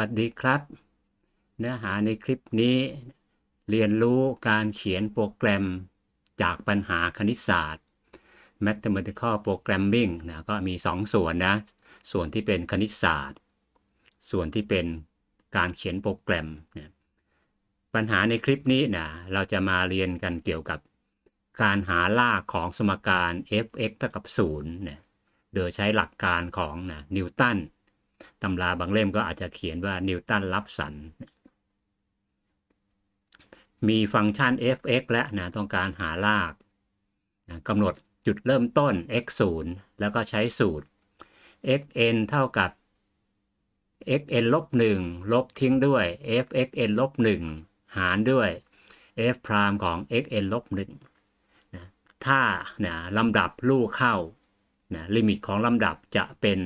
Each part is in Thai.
สวัสดีครับ เนื้อหาในคลิปนี้ เรียนรู้การเขียนโปรแกรมจากปัญหาคณิตศาสตร์ mathematical programming นะก็มี 2 ส่วนนะ ส่วนที่เป็นคณิตศาสตร์ ส่วนที่เป็นการเขียนโปรแกรมนะปัญหาในคลิปนี้นะเราจะมาเรียนกันเกี่ยวกับการหารากของสมการ f(x) เท่ากับ0นะโดยใช้หลักการของนะนิวตัน ตำราบางเล่มก็อาจจะเขียนว่านิวตันรับสัน มีฟังก์ชัน f(x) และนะต้องการหารากนะกำหนดจุดเริ่มต้น x 0แล้วก็ใช้สูตร xn เท่ากับ xn ลบ1ลบทิ้งด้วย fxn ลบ1หารด้วย f พรามของ xn ลบ1นะถ้านะลำดับลูกเข้านะลิมิตของลำดับจะเป็น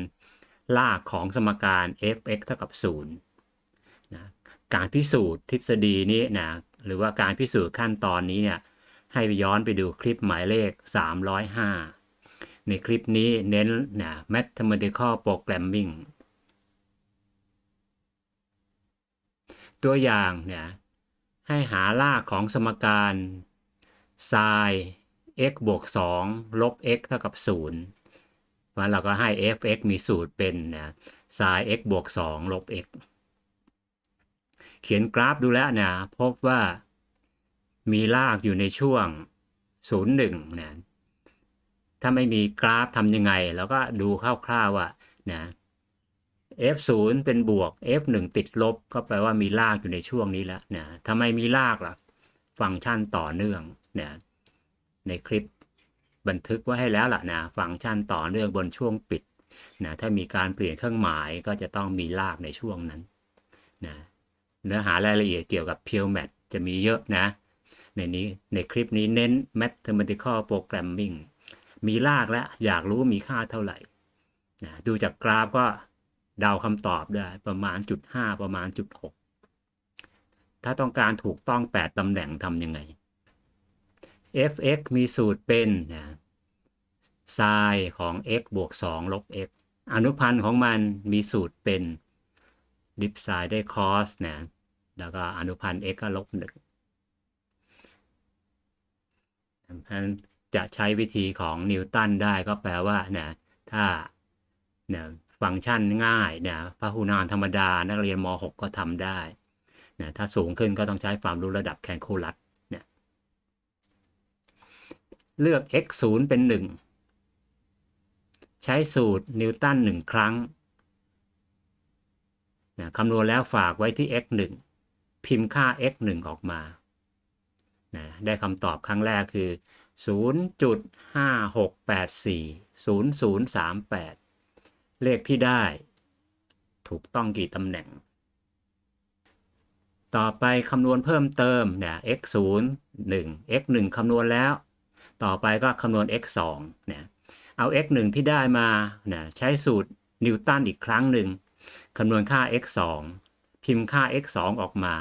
ลากของสมการ f(x) เท่ากับ0นะการพิสูจน์ทฤษฎีนี้นะหรือว่าการพิสูจน์ขั้นตอนนี้เนี่ยให้ย้อนไปดูคลิปหมายเลข 305 ในคลิปนี้เน้นนะ mathematical programming ตัวอย่างเนี่ยให้หารากของสมการ sin x บวก 2 ลบ x เท่ากับ 0 วันเราก็ให้ f(x) มีสูตรเป็นนะ sin x บวก 2 ลบ x เขียนกราฟดูแล้วนะพบว่ามีรากอยู่ในช่วง 01นะถ้าไม่มีกราฟทำยังไงแล้วก็ดูคร่าวๆว่านะ f0 เป็นบวก f1 ติดลบ ก็แปลว่ามีรากอยู่ในช่วงนี้แล้วนะทำไมมีรากล่ะ ฟังก์ชันต่อเนื่องนะในคลิป บันทึกไว้ให้แล้วล่ะนะฟังก์ชันต่อเนื่องบนช่วงปิดนะถ้ามีการเปลี่ยนเครื่องหมายก็จะต้องมีรากในช่วงนั้นนะเนื้อหารายละเอียดเกี่ยวกับ Pure Math จะมีเยอะนะ ในนี้ในคลิปนี้เน้น Mathematical Programming มีรากแล้วอยากรู้มีค่าเท่าไหร่นะดูจากกราฟก็เดาคำตอบได้ประมาณจุดห้าประมาณจุดหกถ้าต้องการถูกต้อง 8ตำแหน่งทำยังไง fx มีสูตรเป็นนะ sin ของ x บวก 2 ลบ x อนุพันธ์ของมันมีสูตรเป็น dip sin ได้ cos นะแล้วก็อนุพันธ์ x ก็ลบหนึ่งนจะใช้วิธีของนิวตันได้ก็แปลว่านะถ้านะฟังก์ชันง่ายนะพหุนามธรรมดานักเรียนม .6 ก็ทำได้นะถ้าสูงขึ้นก็ต้องใช้ความรู้ระดับแคนคูลัส เลือก x 0เป็น 1 ใช้สูตรนิวตัน1 ครั้งนะคำนวณแล้วฝากไว้ที่ x 1พิมพ์ค่า x 1ออกมานะได้คำตอบครั้งแรกคือ 0.5684 0038 เลขที่ได้ถูกต้องกี่ตำแหน่ง ต่อไปคำนวณเพิ่มเติมเนี่ย x 0 1 x 1คำนวณแล้ว ต่อไปก็คำนวณ x 2เนี่ยเอา x 1ที่ได้มาเนี่ยใช้สูตรนิวตันอีกครั้งหนึ่งคำนวณค่า x 2พิมพ์ค่า x 2ออกมา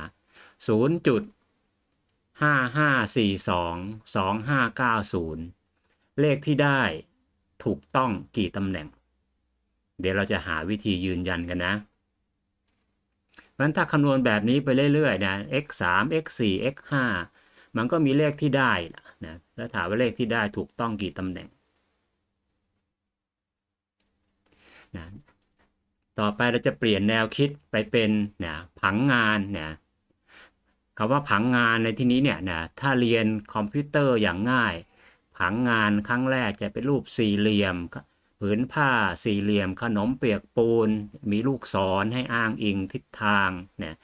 0. ห้าห้าสี่สองสองห้าเก้าศูนย์เลขที่ได้ถูกต้องกี่ตำแหน่ง เดี๋ยวเราจะหาวิธียืนยันกันนะมันถ้าคำนวณแบบนี้ไปเรื่อยๆนะ x 3 x 4 x 5 มันก็มีเลขที่ได้นะแล้วถามว่าเลขที่ได้ถูกต้องกี่ตำแหน่งนะต่อไปเราจะเปลี่ยนแนวคิดไปเป็นนะผังงานนะคำว่าผังงานในที่นี้เนี่ยนะถ้าเรียนคอมพิวเตอร์อย่างง่าย ผังงานครั้งแรกจะเป็นรูปสี่เหลี่ยม ผืนผ้าสี่เหลี่ยม ขนมเปียกปูน มีลูกศรให้อ้างอิงทิศทางเนี่ย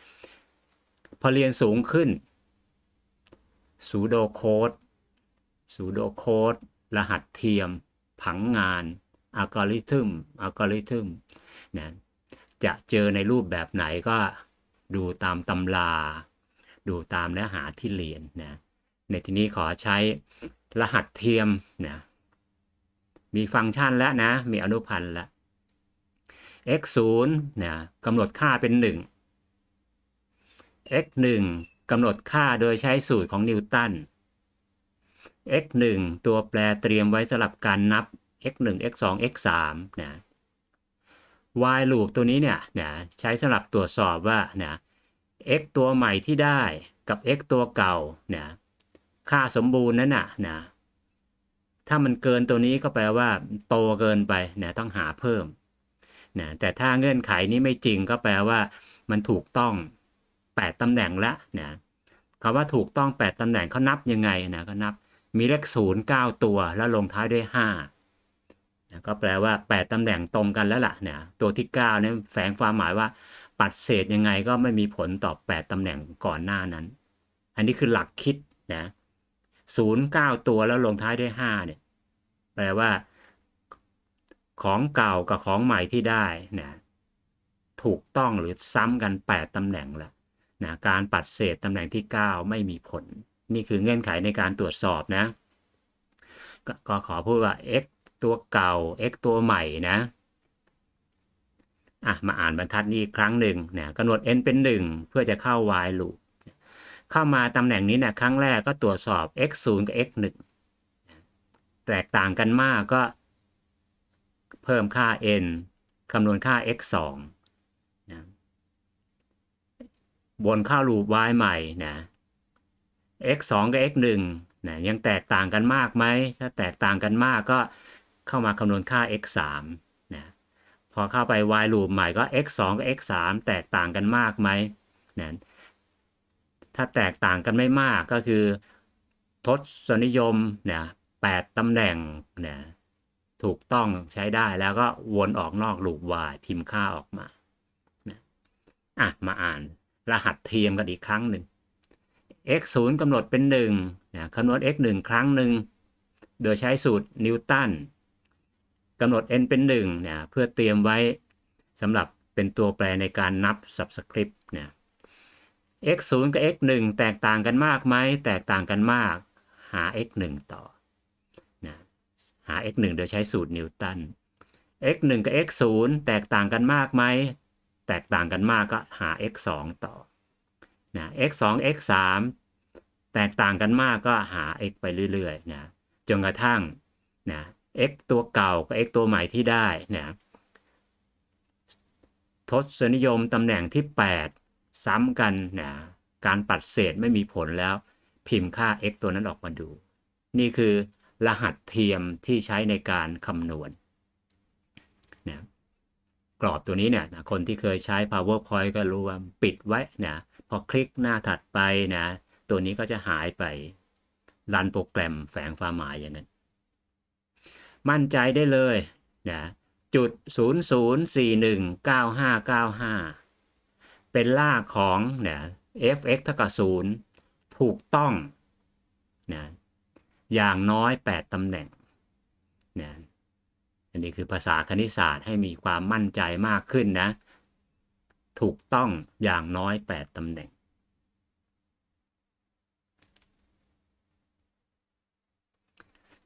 พอเรียนสูงขึ้น สูโดโคดสูโดโคดรหัสเทียม ผังงานอัลกอริทึมอัลกอริทึมนะจะเจอในรูปแบบไหนก็ดูตามตำรา ดูตามเนื้อหาที่เรียนนะในที่นี้ขอใช้รหัสเทียมนะมีฟังก์ชันแล้วนะ มีอนุพันธ์แล้ว x 0นะกำหนดค่าเป็น 1 x 1 กำหนดค่าโดยใช้สูตรของนิวตัน x 1ตัวแปรเตรียมไว้สำหรับการนับ x 1 x 2 x 3นะ while loop ตัวนี้เนี่ยนะใช้สำหรับตรวจสอบว่านะ x ตัวใหม่ที่ได้กับ x ตัวเก่านะค่าสมบูรณ์นั้นน่ะนะถ้ามันเกินตัวนี้ก็แปลว่า โตเกินไปนะต้องหาเพิ่มนะแต่ถ้าเงื่อนไขนี้ไม่จริงก็แปลว่า มันถูกต้อง 8ตำแหน่งละนะคำว่าถูกต้อง 8ตำแหน่งเขานับยังไงนะก็นับมีเลขศูนย์เก้าตัวแล้วลงท้ายด้วย5นะก็แปลว่า 8ตำแหน่งตรงกันแล้วล่ะนะตัวที่9เนี่ยแฝงความหมายว่าปัดเศษยังไงก็ไม่มีผลต่อ 8ตำแหน่งก่อนหน้านั้น อันนี้คือหลักคิดนะศูนย์เก้าตัวแล้วลงท้ายด้วย5เนี่ยแปลว่า ของเก่ากับของใหม่ที่ได้นะถูกต้องหรือซ้ำกัน8ตำแหน่งแล้ว นะการปัดเศษตำแหน่งที่ 9 ไม่มีผล นี่คือเงื่อนไขในการตรวจสอบนะกก็ขอพูดว่า x ตัวเก่า x ตัวใหม่นะอะมาอ่านบรรทัดนี้อีกครั้งหนึ่งนะกำหนด n เป็น 1 เพื่อจะเข้า while loop เข้ามาตำแหน่งนี้นะครั้งแรกก็ตรวจสอบ x 0กับ x 1แตกต่างกันมากก็เพิ่มค่า n คำนวณค่า x 2นะ บนเข้าลูป y ใหม่นะ x 2กับ x 1นะยังแตกต่างกันมากไหม ถ้าแตกต่างกันมากก็เข้ามาคำนวณค่า x 3นะพอเข้าไป y loop ใหม่ก็ x 2กับ x 3แตกต่างกันมากไหมนะถ้าแตกต่างกันไม่มากก็คือ ทศนิยมนะ8ตำแหน่งนะถูกต้องใช้ได้แล้วก็วนออกนอกลูป y พิมพ์ค่าออกมานะอะมาอ่าน รหัสเทียมกันอีกครั้งหนึ่ง x 0กำหนดเป็น1นะคำนวณ x 1 ครั้งหนึ่ง โดยใช้สูตรนิวตันกำหนด n เป็น1นะเพื่อเตรียมไว้สำหรับเป็นตัวแปรในการนับ subscript นะ x 0กับ x 1แตกต่างกันมากไหมแตกต่างกันมาก หา x 1ต่อนะหา x 1โดยใช้สูตรนิวตัน x 1กับ x 0แตกต่างกันมากไหม แตกต่างกันมากก็หา x 2ต่อนะ x 2 x 3แตกต่างกันมากก็หา x ไปเรื่อยๆนะจนกระทั่งนะ x ตัวเก่ากับ x ตัวใหม่ที่ได้นะทศนิยมตำแหน่งที่ 8 ซ้ำกันนะการปัดเศษไม่มีผลแล้ว พิมพ์ค่า x ตัวนั้นออกมาดู นี่คือรหัสเทียมที่ใช้ในการคำนวณ กรอบตัวนี้เนี่ยนะคนที่เคยใช้ powerpoint ก็รู้ว่าปิดไว้นะพอคลิกหน้าถัดไปนะ ตัวนี้ก็จะหายไปรันโปรแกรมแฝงความหมายอย่างนั้น มั่นใจได้เลยนะจุด 00419595 เป็นล่าของนะ fx เท่ากับ0ถูกต้องนะอย่างน้อย 8ตำแหน่งนะ อันนี้คือภาษาคณิตศาสตร์ให้มีความมั่นใจมากขึ้นนะ ถูกต้องอย่างน้อย 8ตำแหน่ง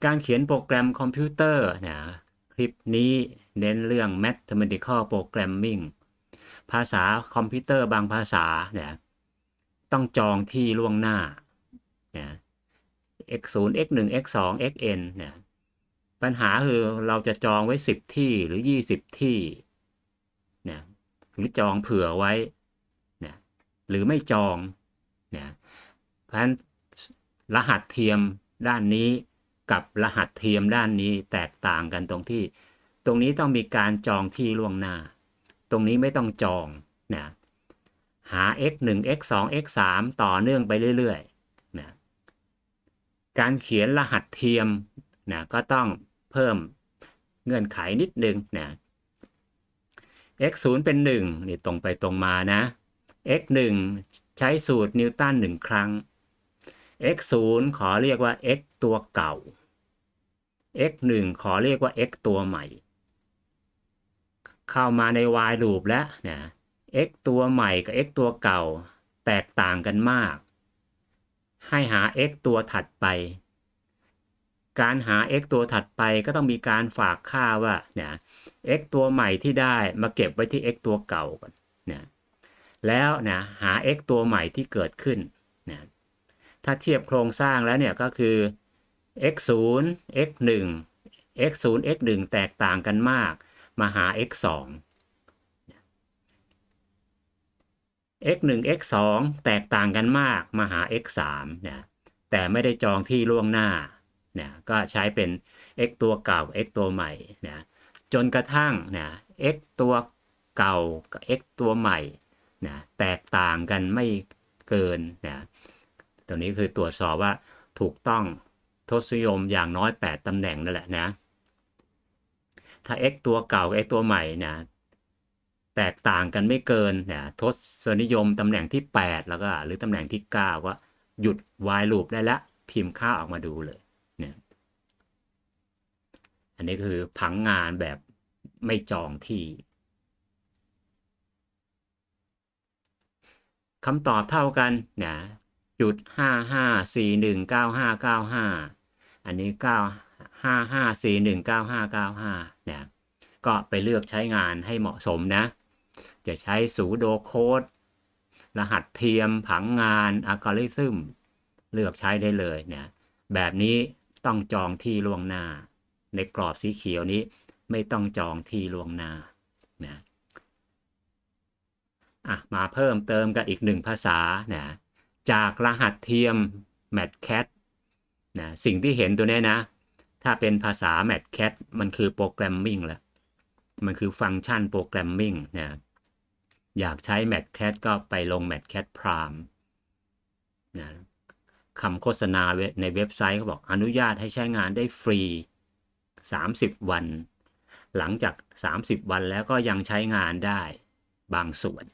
การเขียนโปรแกรมคอมพิวเตอร์นะคลิปนี้เน้นเรื่อง mathematical programming ภาษาคอมพิวเตอร์บางภาษาเนี่ยต้องจองที่ล่วงหน้านะ x 0 x 1 x 2 x n เนี่ย ปัญหาคือเราจะจองไว้ 10 ที่หรือ 20 ที่นะหรือจองเผื่อไว้นะหรือไม่จองนะเพราะฉะนั้นรหัสเทียมด้านนี้กับรหัสเทียมด้านนี้แตกต่างกันตรงที่ ตรงนี้ต้องมีการจองที่ล่วงหน้า ตรงนี้ไม่ต้องจองนะหา x 1 x 2 x 3ต่อเนื่องไปเรื่อยๆนะการเขียนรหัสเทียมนะก็ต้อง เพิ่มเงื่อนไขนิดนึงนะ x 0เป็น 1 นี่ตรงไปตรงมานะ x 1ใช้สูตรนิวตัน1 ครั้ง x 0ขอเรียกว่า x ตัวเก่า x 1ขอเรียกว่า x ตัวใหม่ เข้ามาใน y loop แล้วนะ x ตัวใหม่กับ x ตัวเก่า แตกต่างกันมาก ให้หา x ตัวถัดไป การหา x ตัวถัดไปก็ต้องมีการฝากค่าว่าเนะ x ตัวใหม่ที่ได้มาเก็บไว้ที่ x ตัวเก่าก่อนนะแล้วนะหา x ตัวใหม่ที่เกิดขึ้นนะถ้าเทียบโครงสร้างแล้วเนี่ยก็คือ x 0 x 1 x 0 x 1แตกต่างกันมาก มาหา x 2 x 1 x 2แตกต่างกันมาก มาหา x 3นะแต่ไม่ได้จองที่ล่วงหน้า นะก็ใช้เป็น x ตัวเก่า x ตัวใหม่นะจนกระทั่งนะ x ตัวเก่ากับ x ตัวใหม่นะแตกต่างกันไม่เกินนะตัวนี้คือตรวจสอบว่าถูกต้องทศนิยมอย่างน้อย 8ตำแหน่งนั่นแหละนะ ถ้า x ตัวเก่ากับ x ตัวใหม่นะแตกต่างกันไม่เกินนะทศนิยมตำแหน่งที่ 8 แล้วก็หรือตำแหน่งที่ 9 ก็หยุด while loop ได้ละ พิมพ์ค่าออกมาดูเลย อันนี้คือผังงานแบบไม่จองที่คำตอบเท่ากันนะจุดห้าห้าสี่หนึ่งเก้าห้าเก้าห้าอันนี้เก้าห้าห้าสี่หนึ่งเก้าห้าเก้าห้าเนี่ยก็ไปเลือกใช้งานให้เหมาะสมนะ จะใช้สูโดโค้ด รหัสเทียมผังงานอัลกอริทึมเลือกใช้ได้เลยเนี่ยแบบนี้ต้องจองที่ล่วงหน้า ในกรอบสีเขียวนี้ไม่ต้องจองที่ล่วงหน้านะอะมาเพิ่มเติมกันอีกหนึ่งภาษานะจากรหัสเทียม MATCAT นะสิ่งที่เห็นตัวนี้นะ ถ้าเป็นภาษา MATCAT มันคือโปรแกรมมิ่งละมันคือฟังก์ชันโปรแกรมมิ่งนะอยากใช้ MATCAT ก็ไปลง MATCAT Prime นะคำโฆษณาในเว็บไซต์เขาบอกอนุญาตให้ใช้งานได้ฟรี 30 วัน หลังจาก 30 วันแล้วก็ยังใช้งานได้บางส่วน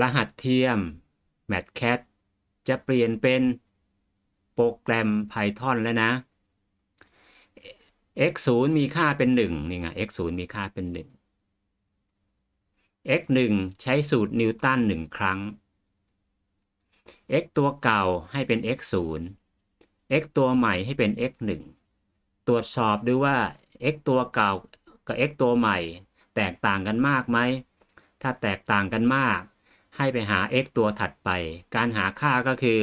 รหัสเทียม MATCAT จะเปลี่ยนเป็นโปรแกรม Python แล้วนะ x 0มีค่าเป็น 1 นี่ไง x 0มีค่าเป็น 1 x 1ใช้สูตรนิวตัน1ครั้ง x ตัวเก่าให้เป็น x 0 x ตัวใหม่ให้เป็น x 1ตรวจสอบดูว่า x ตัวเก่ากับ x ตัวใหม่ แตกต่างกันมากไหม ถ้าแตกต่างกันมาก ให้ไปหา x ตัวถัดไป การหาค่าก็คือ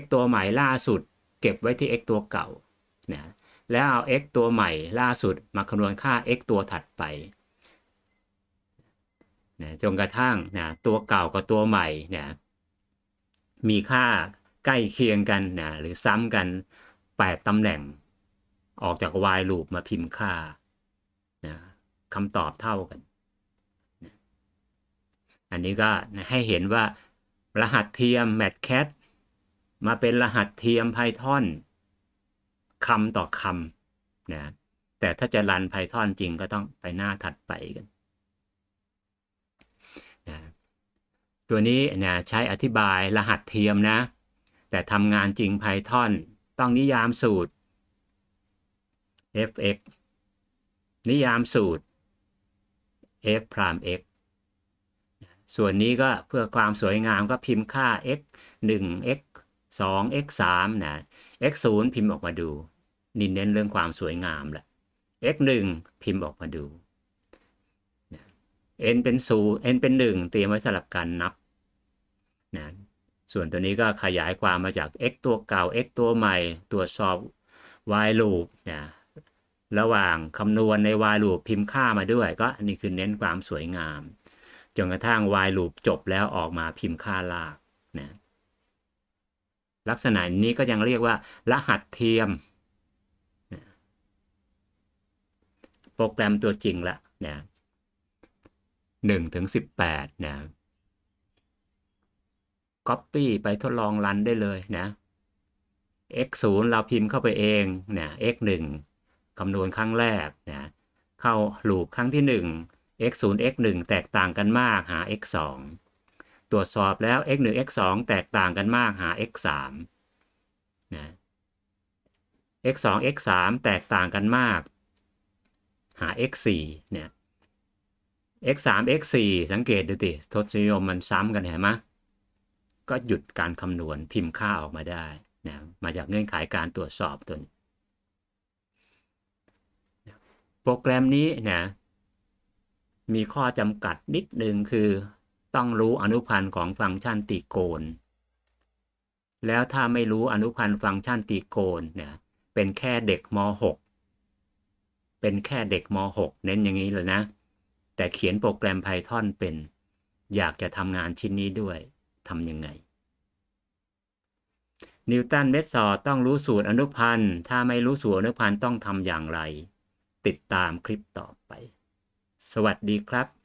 x ตัวใหม่ล่าสุด เก็บไว้ที่ x ตัวเก่านะแล้วเอา x ตัวใหม่ล่าสุดมาคำนวณค่า x ตัวถัดไปนะจนกระทั่งนะตัวเก่ากับตัวใหม่นะมีค่า ใกล้เคียงกันนะหรือซ้ำกัน 8ตำแหน่ง ออกจาก while loop มาพิมพ์ค่านะคำตอบเท่ากันนะอันนี้ก็ให้เห็นว่ารหัสเทียม MATCAT มาเป็นรหัสเทียม Python คำต่อคำนะแต่ถ้าจะรัน Python จริงก็ต้องไปหน้าถัดไปกันนะตัวนี้นะใช้อธิบายรหัสเทียมนะ แต่ทำงานจริง Python ต้องนิยามสูตร fx นิยามสูตร f prime x ส่วนนี้ก็เพื่อความสวยงามก็พิมพ์ค่า x 1 x 2 x 3นะ x 0พิมพ์ออกมาดู นี่เน้นเรื่องความสวยงามแหละ x 1พิมพ์ออกมาดู n เป็น0 n เป็น 1 เตรียมไว้สำหรับการนับนะ ส่วนตัวนี้ก็ขยายความมาจาก x ตัวเก่า x ตัวใหม่ ตรวจสอบ while loop นะระหว่างคำนวณใน while loop พิมพ์ค่ามาด้วย ก็อันนี้คือเน้นความสวยงาม จนกระทั่ง while loop จบแล้วออกมาพิมพ์ค่าลากนะลักษณะนี้ก็ยังเรียกว่า รหัสเทียมโปรแกรมตัวจริงละนะหนึ่งถึงสิบแปดนะ Copy ไปทดลองรันได้เลยนะ x 0เราพิมพ์เข้าไปเองนะ x 1คำนวณครั้งแรกนะเข้าลูปครั้งที่ 1 x 0 x 1แตกต่างกันมากหา x 2ตรวจสอบแล้ว x 1 x 2แตกต่างกันมากหา x 3นะ x 2 x 3แตกต่างกันมาก หา x 4เนี่ย x 3 x 4สังเกตดูติทศนิยมมันซ้ำกันเห็นไหม ก็หยุดการคำนวณพิมพ์ค่าออกมาได้นะมาจากเงื่อนไขการตรวจสอบตัวนี้โปรแกรมนี้นะมีข้อจำกัดนิดนึงคือต้องรู้อนุพันธ์ของฟังก์ชันตีโกณแล้วถ้าไม่รู้อนุพันธ์ฟังก์ชันตีโกณเนี่ยเป็นแค่เด็กม .6 เป็นแค่เด็กม .6 เน้นอย่างนี้เลยนะ แต่เขียนโปรแกรม Python เป็น อยากจะทำงานชิ้นนี้ด้วย ทำยังไง นิวตันเมธอดต้องรู้สูตรอนุพันธ์ ถ้าไม่รู้สูตรอนุพันธ์ต้องทำอย่างไร ติดตามคลิปต่อไป สวัสดีครับ